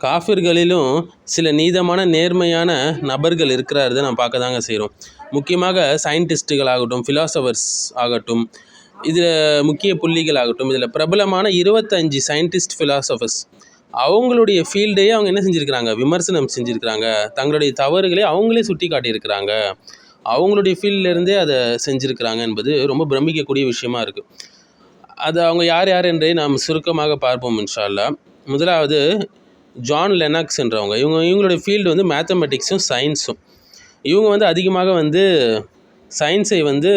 காஃபிர்களிலும் சில நீதமான நேர்மையான நபர்கள் இருக்கிறாரு நம்ம பார்க்க தாங்க செய்கிறோம். முக்கியமாக சயின்டிஸ்ட்டுகள் ஆகட்டும் ஃபிலாசபர்ஸ் ஆகட்டும் இதில் முக்கிய புள்ளிகள் ஆகட்டும் இதில் பிரபலமான இருபத்தஞ்சி சயின்டிஸ்ட் ஃபிலாசபர்ஸ் அவங்களுடைய ஃபீல்டையே அவங்க என்ன செஞ்சுருக்கிறாங்க? விமர்சனம் செஞ்சுருக்கிறாங்க. தங்களுடைய தவறுகளை அவங்களே சுட்டி காட்டியிருக்கிறாங்க அவங்களுடைய ஃபீல்ட்லேருந்தே அதை செஞ்சுருக்கிறாங்க என்பது ரொம்ப பிரமிக்கக்கூடிய விஷயமா இருக்குது அது அவங்க யார் யார் என்றே நாம் சுருக்கமாக பார்ப்போம் இன்ஷால்லா முதலாவது ஜான் லெனாக்ஸ் என்றவங்க. இவங்க இவங்களுடைய ஃபீல்டு வந்து மேத்தமெட்டிக்ஸும் சயின்ஸும் இவங்க வந்து அதிகமாக வந்து சயின்ஸை வந்து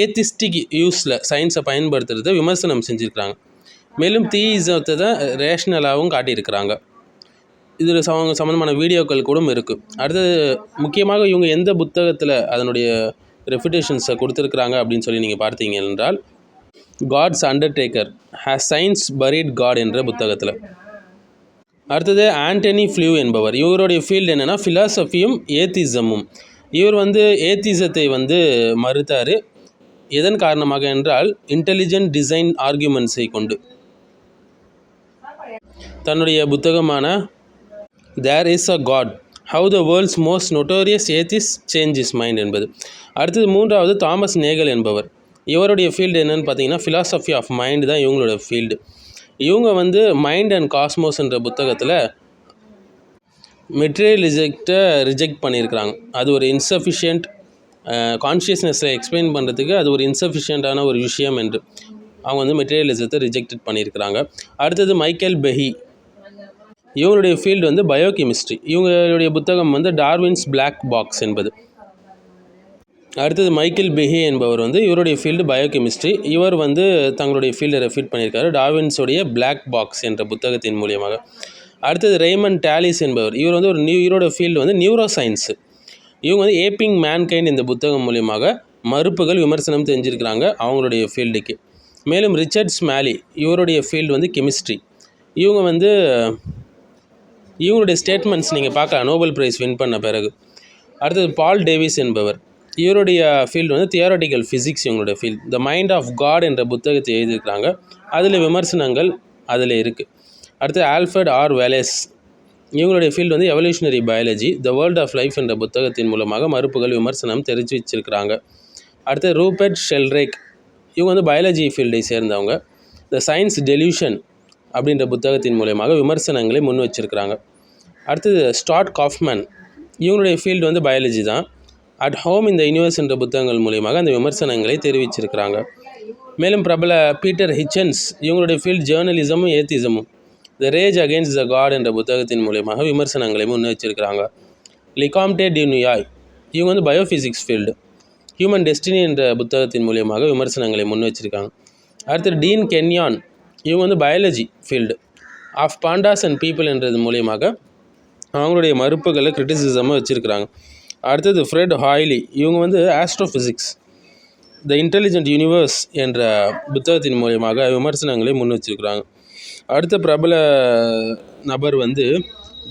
ஏத்திஸ்டிக் யூஸில் சயின்ஸை பயன்படுத்துறத விமர்சனம் செஞ்சுருக்கிறாங்க. மேலும் தீயிசத்தை தான் ரேஷ்னலாகவும் காட்டியிருக்கிறாங்க. இதில் அவங்க சம்மந்தமான வீடியோக்கள் கூட இருக்குது அடுத்தது முக்கியமாக இவங்க எந்த புத்தகத்தில் அதனுடைய ரெஃபிடேஷன்ஸை கொடுத்துருக்குறாங்க அப்படின்னு சொல்லி நீங்கள் பார்த்தீங்க என்றால் God's undertaker has science buried God என்ற புத்தகத்தில். அடுத்தது ஆண்டனி ஃப்ளூ என்பவர். இவருடைய ஃபீல்டு என்னென்னா ஃபிலாசபியும் ஏத்திசமும் இவர் வந்து ஏத்திசத்தை வந்து மறுத்தார். எதன் காரணமாக என்றால் இன்டெலிஜென்ட் டிசைன் ஆர்கியூமெண்ட்ஸை கொண்டு. தன்னுடைய புத்தகமான there is a God how the world's most notorious atheist change his mind என்பது. அடுத்தது மூன்றாவது தாமஸ் நேகல் என்பவர். இவருடைய ஃபீல்டு என்னென்னு பார்த்தீங்கன்னா ஃபிலாசபி ஆஃப் மைண்ட் தான் இவங்களோட ஃபீல்டு இவங்க வந்து மைண்ட் அண்ட் காஸ்மோஸ்ன்ற புத்தகத்தில் மெட்டீரியலிசத்தை ரிஜெக்ட் பண்ணியிருக்கிறாங்க. அது ஒரு இன்சஃபிஷியன்ட் கான்ஷியஸ்னஸை எக்ஸ்பிளைன் பண்ணுறதுக்கு அது ஒரு இன்சஃபிஷியண்ட்டான ஒரு விஷயம் என்று அவங்க வந்து மெட்டீரியலிசத்தை ரிஜெக்டட் பண்ணியிருக்கிறாங்க. அடுத்தது மைக்கேல் பெஹி இவங்களுடைய ஃபீல்டு வந்து பயோகெமிஸ்ட்ரி இவங்களுடைய புத்தகம் வந்து டார்வின்ஸ் பிளாக் பாக்ஸ் என்பது. அடுத்தது மைக்கேல் பிஹே என்பவர் வந்து இவருடைய ஃபீல்டு பயோகெமிஸ்ட்ரி இவர் வந்து தங்களுடைய ஃபீல்டை ரெஃபீட் பண்ணியிருக்காரு. டாவின்ஸுடைய பிளாக் பாக்ஸ் என்ற புத்தகத்தின் மூலியமாக. அடுத்தது ரெய்மன் டேலிஸ் என்பவர். இவர் வந்து ஒரு நியூ இவரோட ஃபீல்டு வந்து நியூரோ சயின்ஸு இவங்க வந்து ஏப்பிங் மேன்கைண்ட் இந்த புத்தகம் மூலியமாக மறுப்புகள் விமர்சனம் தெரிஞ்சிருக்கிறாங்க அவங்களுடைய ஃபீல்டுக்கு மேலும் ரிச்சர்ட் ஸ்மேலி இவருடைய ஃபீல்டு வந்து கெமிஸ்ட்ரி இவங்க வந்து இவங்களுடைய ஸ்டேட்மெண்ட்ஸ் நீங்கள் பார்க்கலாம். நோபல் ப்ரைஸ் வின் பண்ண பிறகு. அடுத்தது பால் டேவிஸ் என்பவர். இவருடைய ஃபீல்டு வந்து தியோரட்டிக்கல் ஃபிசிக்ஸ் இவங்களுடைய field the mind of God என்ற புத்தகத்தை எழுதியிருக்கிறாங்க. அதில் விமர்சனங்கள் அதில் இருக்குது அடுத்து ஆல்ஃபர்ட் ஆர் வேலேஸ். இவங்களுடைய ஃபீல்டு வந்து evolutionary biology the world of life என்ற புத்தகத்தின் மூலமாக மறுப்புகள் விமர்சனம் தெரிஞ்சு வச்சிருக்கிறாங்க. அடுத்து ரூபர்ட் ஷெல்ரேக். இவங்க வந்து பயாலஜி ஃபீல்டை சேர்ந்தவங்க. த சயின்ஸ் டெலியூஷன் அப்படின்ற புத்தகத்தின் மூலயமாக விமர்சனங்களை முன் வச்சிருக்கிறாங்க. அடுத்தது ஸ்டாட் காஃப்மேன். இவங்களுடைய ஃபீல்டு வந்து பயாலஜி தான். At home in the universe என்ற புத்தகங்கள் மூலியமாக அந்த விமர்சனங்களை தெரிவிச்சிருக்கிறாங்க. மேலும் பிரபல பீட்டர் ஹிச்சன்ஸ் இவங்களுடைய ஃபீல்ட் ஜேர்னலிசமும் ஏத்திசமும் the rage against the God என்ற புத்தகத்தின் மூலியமாக விமர்சனங்களை முன் வச்சிருக்கிறாங்க லிகாம்டே டியூனியாய் இவங்க வந்து பயோஃபிசிக்ஸ் ஃபீல்டு ஹியூமன் டெஸ்டினி என்ற புத்தகத்தின் மூலியமாக விமர்சனங்களை முன் வச்சிருக்காங்க அடுத்து டீன் கென்யான் இவங்க வந்து biology field of pandas and people என்றது மூலியமாக அவங்களுடைய மறுப்புகளை கிரிட்டிசிசமாக வச்சுருக்கிறாங்க. அடுத்தது ஃப்ரெட் ஹாய்லி இவங்க வந்து ஆஸ்ட்ரோஃபிசிக்ஸ் த இன்டெலிஜென்ட் யூனிவர்ஸ் என்ற புத்தகத்தின் மூலியமாக விமர்சனங்களை முன் வச்சிருக்கிறாங்க அடுத்த பிரபல நபர் வந்து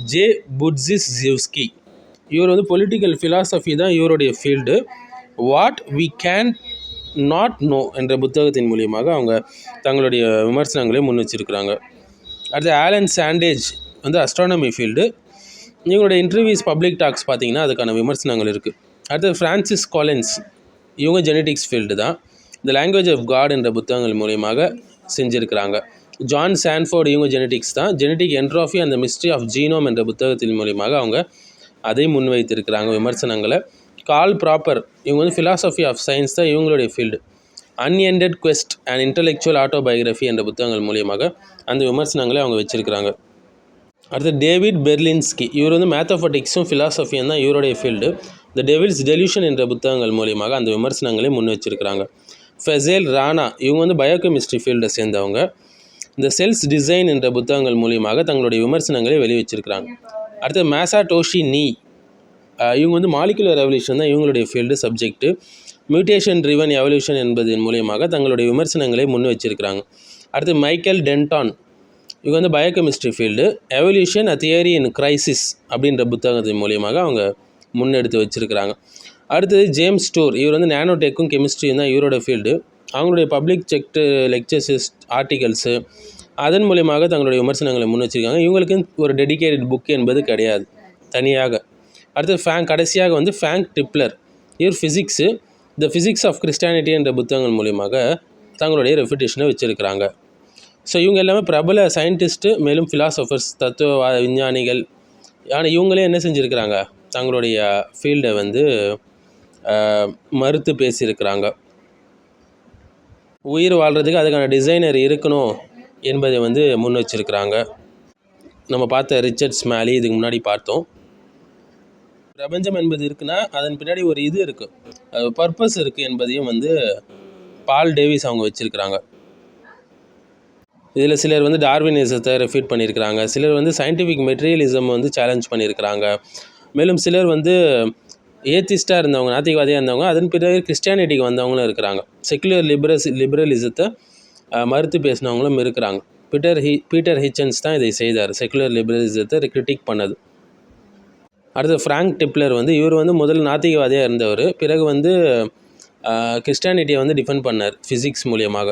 ஜே புட்ஸிஸ் ஜிவ்ஸ்கி இவர் வந்து பொலிட்டிக்கல் ஃபிலாசபி தான் இவருடைய field what we can not know என்ற புத்தகத்தின் மூலியமாக அவங்க தங்களுடைய விமர்சனங்களை முன் வச்சிருக்கிறாங்க அடுத்து ஆலன் சாண்டேஜ் வந்து அஸ்ட்ரானமி ஃபீல்டு இவங்களுடைய இன்டர்வியூஸ் பப்ளிக் டாக்ஸ் பார்த்தீங்கன்னா அதுக்கான விமர்சனங்கள் இருக்குது அடுத்தது ஃப்ரான்சிஸ் காலின்ஸ் இவங்க ஜெனட்டிக்ஸ் ஃபீல்டு தான். த லாங்குவேஜ் ஆஃப் காட் என்ற புத்தகங்கள் மூலியமாக செஞ்சுருக்கிறாங்க. ஜான் சான்ஃபோர்டு இவங்க ஜெனட்டிக்ஸ் தான். ஜெனட்டிக் என்ட்ராஃபி அந்த மிஸ்ட்ரி ஆஃப் ஜீனோம் என்ற புத்தகத்தின் மூலியமாக அவங்க அதை முன்வைத்திருக்கிறாங்க விமர்சனங்களை. கால் ப்ராப்பர் இவங்க வந்து ஃபிலாசபி ஆஃப் சயின்ஸ் தான் இவங்களுடைய field unended quest and intellectual autobiography என்ற புத்தகங்கள் மூலியமாக அந்த விமர்சனங்களை அவங்க வச்சுருக்கிறாங்க. அடுத்து டேவிட் பெர்லின்ஸ்கி. இவர் வந்து மேத்தமெட்டிக்ஸும் ஃபிலாசபியும் தான் இவருடைய ஃபீல்டு த டெவில்ஸ் டெலியூஷன் என்ற புத்தகங்கள் மூலியமாக அந்த விமர்சனங்களை முன் வச்சிருக்கிறாங்க ஃபெசேல் ராணா இவங்க வந்து பயோகெமிஸ்ட்ரி ஃபீல்டை சேர்ந்தவங்க. இந்த செல்ஸ் டிசைன் என்ற புத்தகங்கள் மூலியமாக தங்களுடைய விமர்சனங்களை வெளிவச்சிருக்கிறாங்க. அடுத்து மேசா டோஷி நீ இவங்க வந்து மாலிகுலர் ரெவல்யூஷன் தான் இவங்களுடைய field subject mutation driven evolution என்பதன் மூலியமாக தங்களுடைய விமர்சனங்களை முன் வச்சிருக்கிறாங்க அடுத்து மைக்கேல் டென்டான் இவங்க வந்து biochemistry field evolution a theory in crisis அப்படின்ற புத்தகத்தின் மூலியமாக அவங்க முன்னெடுத்து வச்சுருக்கிறாங்க. அடுத்தது ஜேம்ஸ் டூர் இவர் வந்து நானோடெக்கும் கெமிஸ்ட்ரியும் தான் இவரோட ஃபீல்டு அவங்களுடைய பப்ளிக் செக்டு லெக்சர்ஸஸ் ஆர்டிகல்ஸு அதன் மூலியமாக தங்களுடைய விமர்சனங்களை முன் வச்சுருக்காங்க. இவங்களுக்கு ஒரு டெடிகேட்டட் புக் என்பது கிடையாது தனியாக. அடுத்தது ஃபேங்க் கடைசியாக வந்து ஃபேங்க் டிப்ளர் இவர் physics the physics of Christianity என்ற புத்தகங்கள் மூலியமாக தங்களுடைய ரெஃபிடேஷனை வச்சுருக்கிறாங்க. ஸோ இவங்க எல்லாமே பிரபல சயின்டிஸ்ட்டு மேலும் ஃபிலாசபர்ஸ் தத்துவ விஞ்ஞானிகள். ஆனால் இவங்களே என்ன செஞ்சுருக்கிறாங்க? தங்களுடைய ஃபீல்டை வந்து மறுத்து பேசியிருக்கிறாங்க. உயிர் வாழ்கிறதுக்கு அதுக்கான டிசைனர் இருக்கணும் என்பதை வந்து முன் வச்சிருக்கிறாங்க. நம்ம பார்த்த ரிச்சர்ட் ஸ்மேலி இதுக்கு முன்னாடி பார்த்தோம். பிரபஞ்சம் என்பது இருக்குன்னா அதன் பின்னாடி ஒரு இது இருக்குது பர்பஸ் இருக்குது என்பதையும் வந்து பால் டேவிஸ் அவங்க வச்சுருக்கிறாங்க. இதில் சிலர் வந்து டார்வினிசத்தை ரெஃபீட் பண்ணியிருக்கிறாங்க. சிலர் வந்து சயின்டிஃபிக் மெட்டீரியலிசம் வந்து சேலஞ்ச் பண்ணியிருக்கிறாங்க. மேலும் சிலர் வந்து ஏத்திஸ்டாக இருந்தவங்க நாத்திகவாதியாக இருந்தவங்க அதன் பிறகு கிறிஸ்டியானிட்டிக்கு வந்தவங்களும் இருக்கிறாங்க. செக்குலர் லிபரஸ் லிபரலிசத்தை மறுத்து பேசினவங்களும் இருக்கிறாங்க. பீட்டர் ஹி பீட்டர் ஹிச்சன்ஸ் தான் இதை செய்தார். செக்குலர் லிபரலிசத்தை கிரிட்டிக் பண்ணது. அடுத்து ஃப்ராங்க் டிப்ளர் வந்து இவர் வந்து முதல் நாத்திகவாதியாக இருந்தவர். பிறகு வந்து கிறிஸ்டியானிட்டியை வந்து டிஃபெண்ட் பண்ணார் ஃபிசிக்ஸ் மூலியமாக.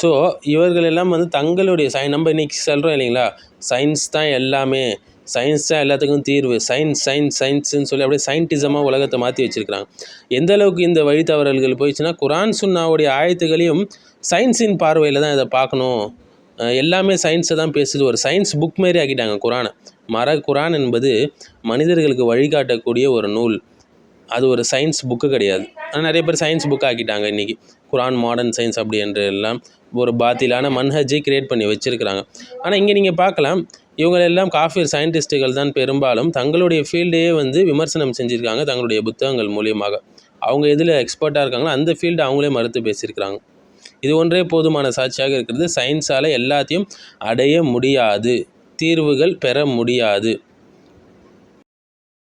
ஸோ இவர்கள் எல்லாம் வந்து தங்களுடைய சை நம்ம இன்றைக்கி சொல்கிறோம் இல்லைங்களா? சயின்ஸ் தான் எல்லாமே. சயின்ஸ் தான் எல்லாத்துக்கும் தீர்வு. சயின்ஸ் சயின்ஸ் சயின்ஸ்னு சொல்லி அப்படியே சயின்டிசமாக உலகத்தை மாற்றி வச்சுருக்கிறாங்க. எந்த அளவுக்கு இந்த வழி தவறல்கள் போயிடுச்சுன்னா குரான் சுன்னாவுடைய ஆயத்துகளையும் சயின்ஸின் பார்வையில் தான் இதை பார்க்கணும். எல்லாமே சயின்ஸை தான் பேசுது. ஒரு சயின்ஸ் புக் மாரி ஆக்கிட்டாங்க குரானை. மர குரான் என்பது மனிதர்களுக்கு வழிகாட்டக்கூடிய ஒரு நூல். அது ஒரு சயின்ஸ் புக்கு கிடையாது. ஆனால் நிறைய பேர் சயின்ஸ் புக் ஆக்கிட்டாங்க இன்றைக்கி குரான் மாடர்ன் சயின்ஸ் அப்படி என்று எல்லாம் ஒரு பாத்திலான மன்ஹஜை கிரியேட் பண்ணி வச்சுருக்கிறாங்க. ஆனால் இங்கே நீங்கள் பார்க்கலாம் இவங்களெல்லாம் எல்லாம் சயின்டிஸ்ட்டுகள் தான் பெரும்பாலும் தங்களுடைய ஃபீல்டையே வந்து விமர்சனம் செஞ்சுருக்காங்க தங்களுடைய புத்தகங்கள் மூலியமாக. அவங்க எதில் எக்ஸ்பர்ட்டாக இருக்காங்களோ அந்த ஃபீல்டு அவங்களே மறுத்து பேசியிருக்கிறாங்க. இது ஒன்றே போதுமான சாட்சியாக இருக்கிறது. சயின்ஸால் எல்லாத்தையும் அடைய முடியாது. தீர்வுகள் பெற முடியாது.